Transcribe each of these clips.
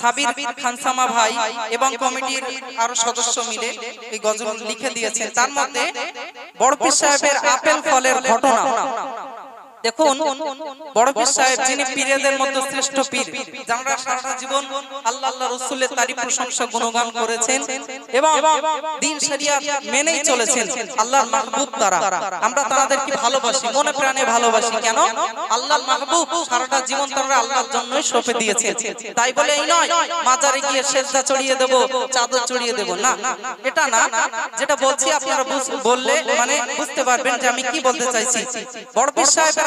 সাবির খানসামা ভাই এবং কমিটির আরও সদস্য মিলে এই গজল লিখে দিয়েছেন। তার মধ্যে বড় সাহেবের আপেল ফলের ঘটনা। দেখুন বড় পীর সাহেব যিনি পীরেদের মধ্যে শ্রেষ্ঠ পীর যারা সারা জীবন আল্লাহ আল্লাহ রসুলের তারিফ প্রশংসা গুণগান করেছেন এবং দিন শরিয়াত মেনেই চলেছেন আল্লাহর মাহবুব তারা আমরা তাদেরকে ভালোবাসি মনে প্রাণে ভালোবাসি। কেন? আল্লাহর মাহবুব সারাটা জীবন তারা আল্লাহর জন্যই সঁপে দিয়েছেন। তাই বলে এই নয় মাজারে গিয়ে সেজদা চড়িয়ে দেব চাদর চড়িয়ে দেব। না এটা না যেটা বলছি আপনারা বললে মানে বুঝতে পারবেন যে আমি কি বলতে চাইছি। বড় পীর সাহেবের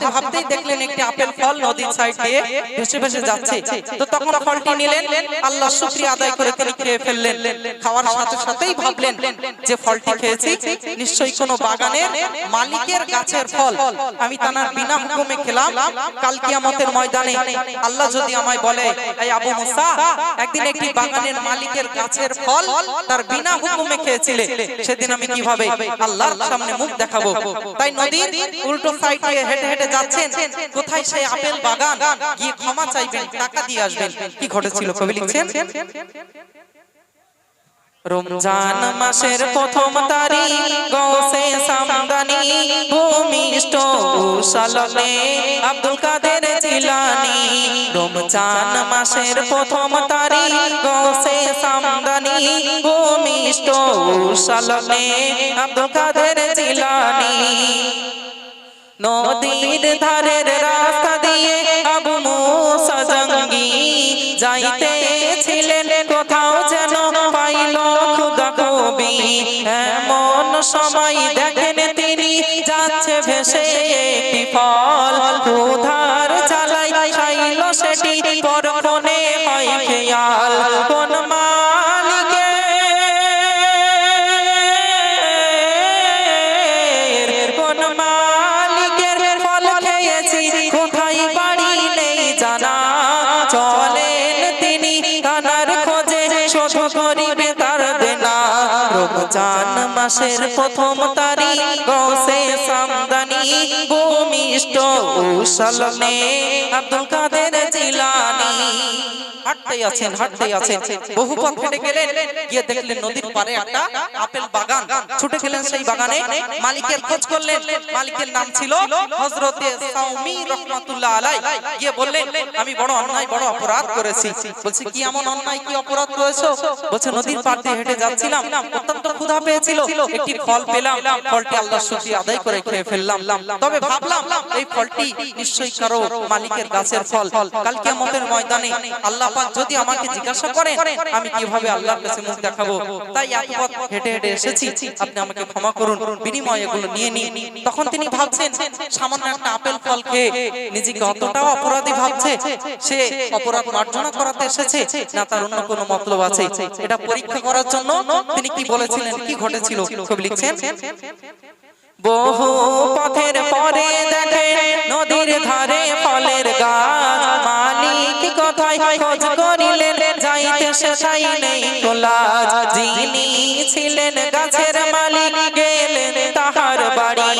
ভাবতে ভাবতেই দেখলেন একটি আপেল ফল নদীর সাইড দিয়ে ভেসে ভেসে যাচ্ছে। তো তখন ফলটি নিলেন, আল্লাহ শুকরিয়া আদায় করে তিনি খেয়ে ফেললেন। খাওয়ার সাথে সাথেই ভাবলেন যে ফলটি খেয়েছি, নিশ্চয়ই কোনো বাগানের মালিকের গাছের ফল। আমি তানার বিনা হুকুমে খেলাম, কাল কিয়ামতের ময়দানে আল্লাহ যদি আমায় বলে, এই আবু মুসা, একদিন একটি বাগানের মালিকের গাছের ফল তার বিনা হুকুমে খেয়েছিলে, সেদিন আমি কীভাবে আল্লাহর সামনে মুখ দেখাবো? তাই নদীর উল্টো সাইড দিয়ে হেঁটে হেঁটে যাচ্ছেন কোথায় সেই আপেল বাগান? গিয়ে ক্ষমা চাইবেন, টাকা দিয়ে আসবেন। কি ঘটেছিল কবি লিখছেন? রমজান মাসের প্রথম তারিখ গৌসে সামদানি, ভূমিষ্ঠ উশালনে আব্দুল কাদের মাসের প্রথম তারিখ গৌসে সামদানি, ভূমিষ্ঠ উশালনে আব্দুল কাদের জিলানি। নদীর ধারের রাস্তা দিয়ে আবু মুসা জঙ্গি যাইতে ছিলেন। কোথাও যেন পাইল খুদা কবি। এমন সময় দেখেন তিনি যাচ্ছে ভেসে একটি ফল। উধার চালাই খাইল সেটি। রমজান মাসের প্রথম তারিখ সামদানি ভূমিষ্ঠ আব্দুল কাদের জিলানি। আছেন আছেন। বহু পথ হেঁটে গেলেন, গিয়ে দেখলেন নদীর পারে একটা আপেল বাগান। ছুটে গেলেন সেই বাগানে, মালিকের খোঁজ করলেন। মালিকের নাম ছিল সাউমি রাহমাতুল্লাহ আলাই গিয়ে বললেন, আমি বড় অন্যায়, বড় অপরাধ করেছি। বলছে, কি এমন অন্যায়, কি অপরাধ করেছ? বলছে, নদীর পাড় হেঁটে যাচ্ছিলাম। অত্যন্ত ক্ষুধা পেয়েছিল একটি ফল পেলাম ফলটি আল্লাহর শুকরিয়া আদায় করে খেয়ে ফেললাম। তবে ভাবলাম এই ফলটি নিশ্চয়ই কারও মালিকের গাছের ফল। কাল কিয়ামতের ময়দানে আল্লাহ পাক যদি আমাকে জিজ্ঞাসা করেন আমি কীভাবে আল্লাহর কাছে মুখ দেখাবো? তাই এক পথ হেঁটে হেঁটে এসেছি আপনি আমাকে ক্ষমা করুন বিনিময়ে এগুলো নিয়ে নিন। তখন তিনি ভাবছেন সামান্য একটা আপেল ফল খেয়ে নিজেকে অতটাও অপরাধী ভাবছে সে অপরাধ মার্জনা করাতে এসেছে না তার অন্য কোনো মতলব আছে এটা পরীক্ষা করার জন্য তিনি কি বলেছিলেন কি ঘটেছিল? কবি লিখছেন? বহু পথের পরে দেখে নদীর ধারে ফলের গাছ। মালিক কথায়? খোঁজ করিলেন যাইতে শেষাই নেই কোলাজ যিনি ছিলেন গাছের মালিক গেলেন তাহার বাড়ি।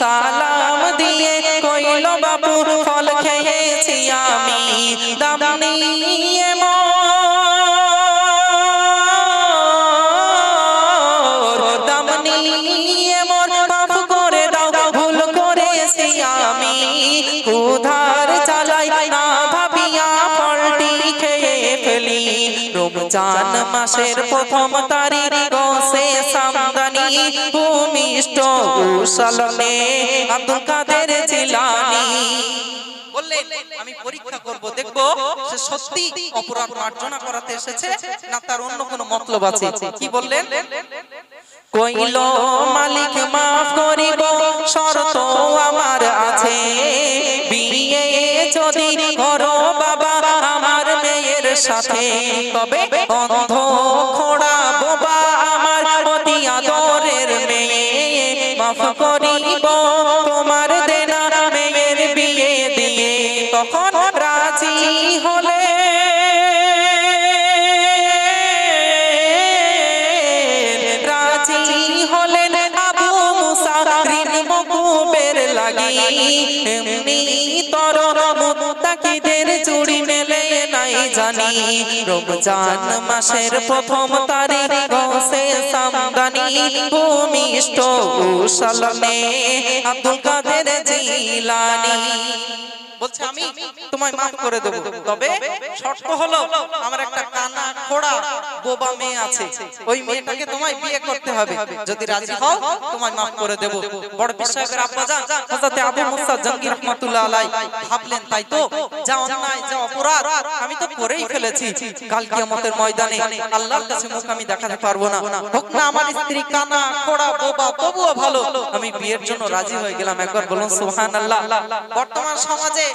সালাম দিয়ে কইল বাবু ফল খেয়েছি আমি। দাম মাসের প্রথম তারিখ গসে সামদানি ভূমিষ্ঠ উশালনে আব্দুল কাদের জিলানি। আমি পরীক্ষা করব, দেখব সে সত্যি অপরাধ মার্জনা করাতে এসেছে না তার অন্য কোনো মতলব আছে? কি বললেন? কইল, মালিক, মাফ করিব, শর্ত আমার আছে। বিয়ে যদি সাথে তবে অন্ধ খোড়া বোবা আমার অতি আদরের মেয়ে। মাফ করিব তোমার দেনা মেয়ের বিয়ে দিয়ে। তখন রাজি হলে রমজান মাসের প্রথম তারিখ সামদানি ভূমিষ্ঠ আব্দুল কাদের জিলানি। বলছে আমি তোমায় মাফ করে দেবো। তবে শর্ত হলো আমার একটা কানা খোড়া বোবা মেয়ে আছে। ওই মেয়েটাকে তোমায় বিয়ে করতে হবে। যদি রাজি হও তোমায় মাফ করে দেবো। বড় বিশ্বাসের আব্বা জান হযরতে আবু মুসা জঙ্গি রাহমাতুল্লাহ আলাই ভাবলেন তাই তো যা অন্যায় যা অপরাধ আমি তো করেই ফেলেছি। কাল কিয়ামতের ময়দানে আল্লাহর কাছে মুখ আমি দেখাতে পারব না। হোক না আমার স্ত্রী কানা খোড়া বোবা তবুও ভালো। আমি বিয়ের জন্য রাজি হয়ে গেলাম। একবার বলুন সুবহানাল্লাহ বর্তমান সমাজে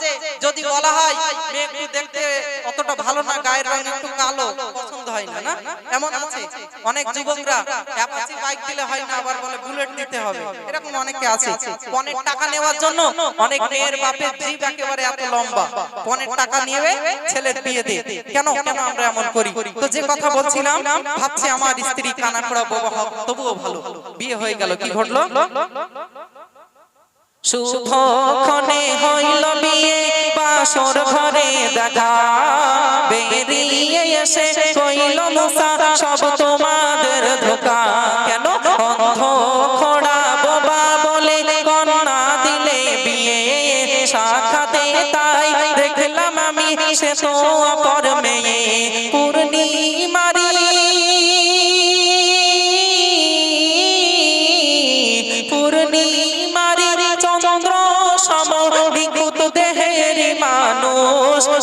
যদি বলা হয়, মেয়ে একটু দেখতে অতটা ভালো না, গায়ের রং একটু কালো, পছন্দ হয় না না? এমন আছে? অনেক যুবকরা অ্যাপাচি বাইক দিলে হয় না, আবার বলে বুলেট নিতে হবে। এরকম অনেকে আছে। পনেরো টাকা নেওয়ার জন্য অনেক মেয়ের বাপের জিভ একেবারে এত লম্বা। পনেরো টাকা নিয়ে ছেলের বিয়ে দিয়ে। কেন? কেন আমরা এমন করি? তো যে কথা বলছিলাম, ভাবছি আমার স্ত্রী কানা করা বাবা হোক, তবুও ভালো। বিয়ে হয়ে গেল, কি ঘটলো? শুভক্ষণে হইল বিয়ে, বাসর ঘরে দেখা। বেরিয়ে এসে কইল, মুসা, সব তোমাদের ধোকা। কেন অন্ধ খোড়া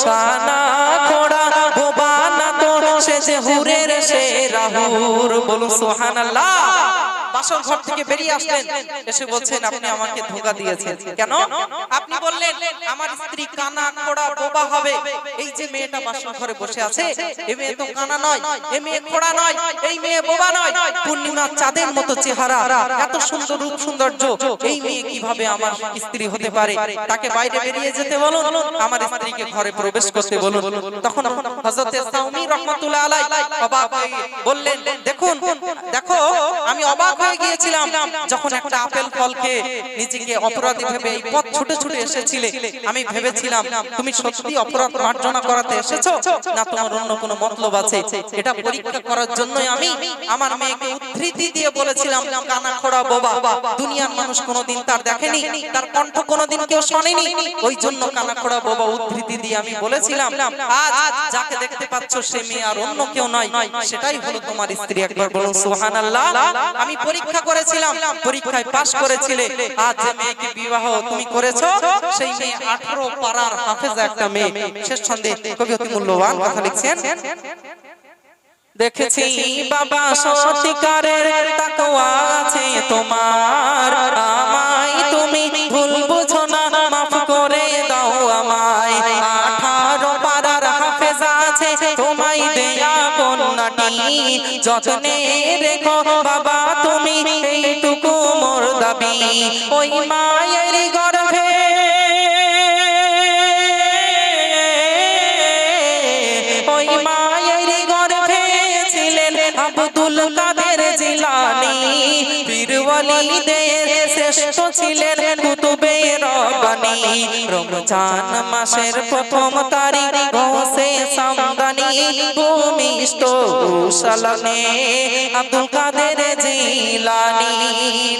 কানা খোড়া বোবানা তো সে যে হুরের সে রাহুর। বলো সুবহানাল্লাহ। বাসর ঘর থেকে বেরিয়ে আসলেন। এসে বলছেন আপনি আমাকে ধোকা দিয়েছেন। কেন? আপনি বললেন আমার স্ত্রী কানা খোড়া বোবা হবে। এই যে মেয়েটা বাসর ঘরে বসে আছে এই মেয়ে তো কানা নয় এই মেয়ে খোড়া নয় এই মেয়ে বোবা নয়। পূর্ণিমা চাঁদের মতো চেহারা। এত সুন্দর রূপ সৌন্দর্য এই মেয়ে কীভাবে আমার স্ত্রী হতে পারে? তাকে বাইরে বেরিয়ে যেতে বলুন। আমার স্ত্রীকে ঘরে প্রবেশ করতে বলুন। তখন হযরত সাউমি রাহমাতুল্লাহ আলাই অবাক বললেন দেখুন দেখো আমি অবাক হয়ে গিয়েছিলাম, যখন একটা আপেল ফলকে নিজেকে অপরাধী ভেবে এই পথ ছুটে ছুটে এসেছিলে, আমি ভেবেছিলাম, তুমি সত্যি অপরাধ মার্জনা করাতে এসেছ, না তোমার অন্য কোনো মতলব আছে। এটা পরীক্ষা করার জন্যই আমি আমার মেয়েকে উদ্ধৃতি দিয়ে বলেছিলাম, কানা খোড়া বোবা, দুনিয়ার মানুষ কোনোদিন তার দেখেনি, তার কণ্ঠ কোনোদিন কেউ শোনেনি। ওই জন্য কানা খোড়া বোবা উদ্ধৃতি দিয়ে আমি বলেছিলাম, আজ যাকে দেখতে পাচ্ছ সে মেয়ে আর অন্য কেউ নয়, সেটাই হলো তোমার স্ত্রী। একবার বলুন, সুবহানাল্লাহ, আমি পরীক্ষা করেছিলাম, পরীক্ষায় পাশ করেছিলে। আজ যে মেয়েকে বিবাহ তুমি করেছ, সেই মেয়ে আঠারো পাড়ার হাফেজা একটা মেয়ে। শেষ ছন্দে কবি অতি মূল্যবান কথা লিখছেন। দেখেছি বাবা সত্যিকারের তাকওয়া আছে তোমার। আমায় তুমি ভুল বুঝো কন্যাটি যত্নে রেখো বাবা তুমি, এইটুকু মোর দাবি। ওই মায়ের গর্ভে ওই মায়ের গর্ভে ছিলেন আব্দুল কাদের জিলানি। শ্রেষ্ঠ ছিলেন রব্বানি রমজান মাসের প্রথম তারিখ গোসে সামদানি ভূমিষ্ঠ সালামে আব্দুল কাদের জিলানি।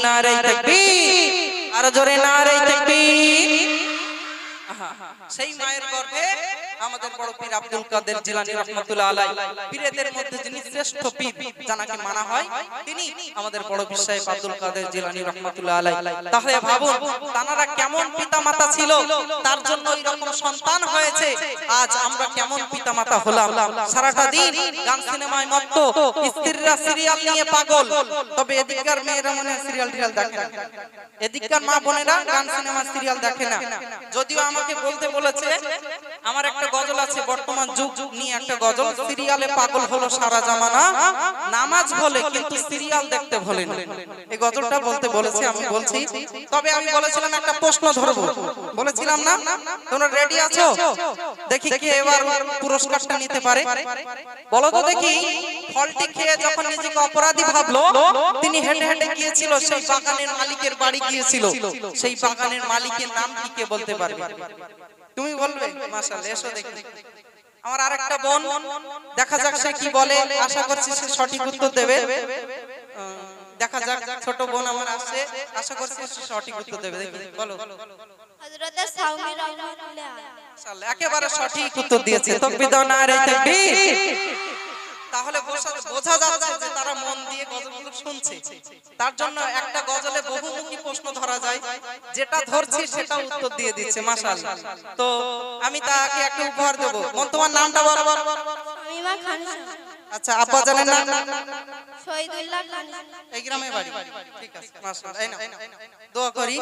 নারে তাকবীর। আর জোরে, নারে সেই মায়ের গর্ভে আমাদের বড় পীর আব্দুল কাদের জিলানী রহমাতুল্লাহ আলাই পীরদের মধ্যে যিনি শ্রেষ্ঠ পীর জানাকে মানা হয়, তিনি আমাদের বড় সাহেব আব্দুল কাদের জিলানী রহমাতুল্লাহ আলাই তাহলে ভাবুন, তানারা কেমন পিতামাতা ছিল? তার জন্য এরকম সন্তান হয়েছে। আজ আমরা কেমন পিতামাতা হলাম? সারাটা দিন গান সিনেমায় মত্ত, স্ত্রীরা সিরিয়াল নিয়ে পাগল। তবে এদিককার মেয়েরা মনে সিরিয়াল টিরিয়াল দেখে না। এদিককার মা বোনেরা গান সিনেমা সিরিয়াল দেখে না। যদিও আমাকে বলতে বলেছে আমার একটা গজল আছে বর্তমান যুগ যুগ নিয়ে একটা গজল। সিরিয়ালে পাগল হলো সারা জামানা। নামাজ বলে কিন্তু সিরিয়াল দেখতে ভোলে না। এই গজলটা বলতে বলেছি আমি বলছি তবে আমি বলেছিলাম একটা প্রশ্ন ধরবো। বলেছিলাম না? তোমরা রেডি আছো? দেখি কে এবার পুরস্কারটা নিতে পারে। বলো তো দেখি ফলটি খেয়ে যখন নিজেকে অপরাধী ভাবলো তিনি হেঁটে হেঁটে গিয়েছিল সেই বাগানের মালিকের বাড়ি গিয়েছিল। সেই বাগানের মালিকের নাম কি কে বলতে পারবে? তুমি বলবে? মাশাআল্লাহ এসো দেখি। আমার আরেকটা বোন দেখা যাক সে কি বলে। আশা করছি সে সঠিক উত্তর দেবে। দেখা যাক ছোট বোন আমার আসছে আশা করছি সে সঠিক উত্তর দেবে। দেখি বলো। হযরত সাউমি রহমাতুল্লাহ একেবারে সঠিক উত্তর দিয়েছে। তকবীর না নারে তাকবীর তাহলে বোঝা যাচ্ছে যে তারা মন দিয়ে গজলগুলো শুনছে। তার জন্য একটা গজলে বহুমুখী প্রশ্ন ধরা যায় যেটা ধরছি সেটা উত্তর দিয়ে দিচ্ছে। মাশাআল্লাহ। তো আমি তাকে একটা উপহার দেব। মন তোমার নামটা বলো। আচ্ছা আব্বা জানেন না শহীদুল্লাহ খান। এই গ্রামে বাড়ি। ঠিক আছে। নাও। দোয়া করি।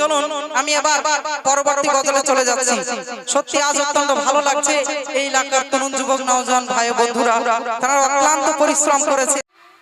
চলুন, আমি পরবর্তী গজলে চলে যাচ্ছি। সত্যি আজ অত্যন্ত ভালো লাগছে। এই এলাকার তরুণ যুবক, নওজোয়ান ভাই বন্ধুরা, তারা অক্লান্ত পরিশ্রম করেছে।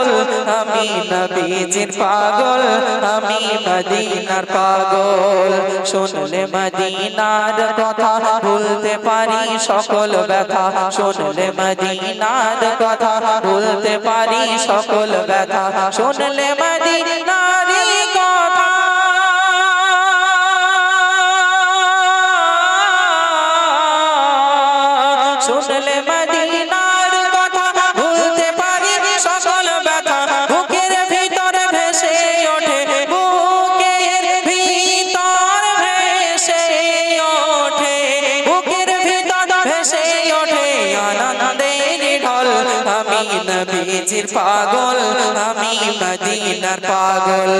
কাজল আমি নবীজির পাগল, আমি মদিনার পাগল। শুনলে মদিনার কথা ভুলতে পারি সকল ব্যথা। শুনলে মদিনার কথা ভুলতে পারি সকল ব্যথা। শুনলে মদিনারি নবীজির পাগল, আমি মদিনার পাগল,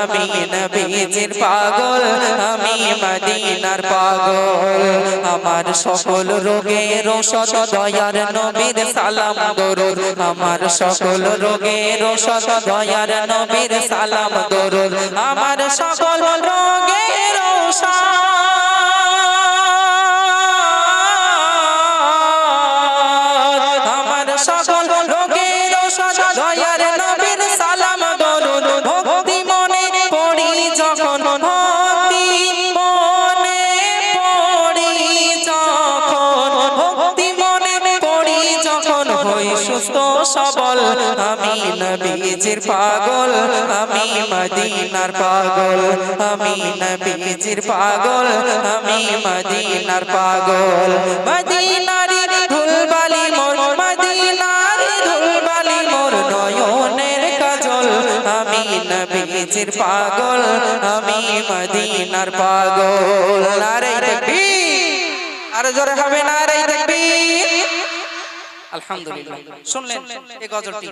আমি নবীজির পাগল, আমি মদিনার পাগল। আমার সকল রোগের ঔষধ দয়ার নবীর সালাম দরুদ। আমার সকল রোগের ঔষধ দয়ার নবীর সালাম দরুদ। আমার সকল রোগের ঔষধ নবীজির পাগল, আমি মদিনার পাগল, আমি নবীজির পাগল, আমি মদিনার পাগল। মদিনারি ধুলবালি মোর, মদিনারি ধুলবালি মোর নয়নের কাজল, আমি নবীজির পাগল, আমি মদিনার পাগল। নারে তাকবীর। আর জোরে হবে নারে তাকবীর। আলহামদুলিল্লাহ। শুনলেন এই গজলটি?